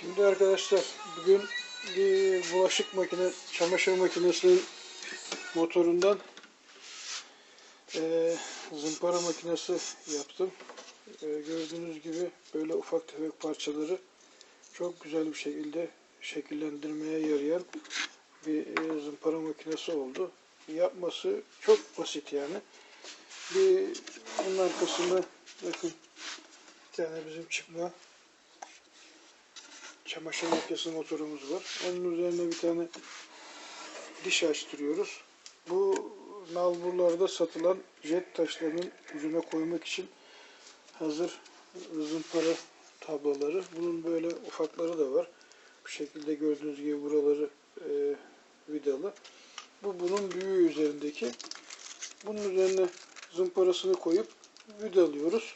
Şimdi arkadaşlar bugün bir bulaşık makine, çamaşır makinesinin motorundan eee, zımpara makinesi yaptım. Eee, gördüğünüz gibi böyle ufak tefek parçaları çok güzel bir şekilde şekillendirmeye yarayan bir eee, zımpara makinesi oldu. Yapması çok basit yani. Bir bunun arkasında bakın bir tane bizim çıkma çamaşır makinesi motorumuz var. Onun üzerine bir tane diş açtırıyoruz. Bu nalburlarda satılan jet taşlarının ucuna koymak için hazır zımpara tabloları. Bunun böyle ufakları da var. Bu şekilde gördüğünüz gibi buraları e, vidalı. Bu bunun büyüğü üzerindeki. Bunun üzerine zımparasını koyup vidalıyoruz.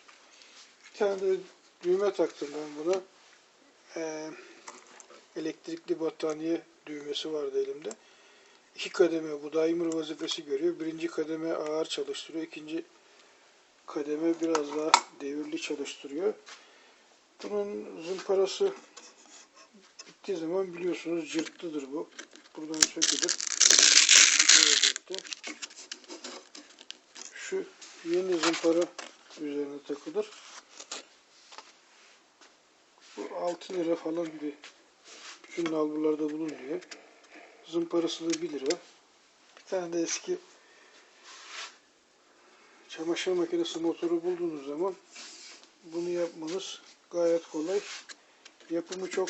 Bir tane de düğme taktım ben buna. Ee, elektrikli battaniye düğmesi vardı elimde. İki kademe bu daimi vazifesi görüyor. Birinci kademe ağır çalıştırıyor. İkinci kademe biraz daha devirli çalıştırıyor. Bunun zımparası bittiği zaman biliyorsunuz cırtlıdır bu. Buradan sökülür. Şu yeni zımpara üzerine takılır. Bu 6 lira falan bir bütün nalburlarda bulunuyor. Zımparası da 1 lira. Bir tane de eski çamaşır makinesi motoru bulduğunuz zaman bunu yapmanız gayet kolay. Yapımı çok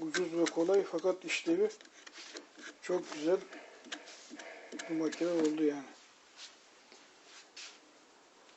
ucuz ve kolay fakat işlevi çok güzel bir makine oldu yani.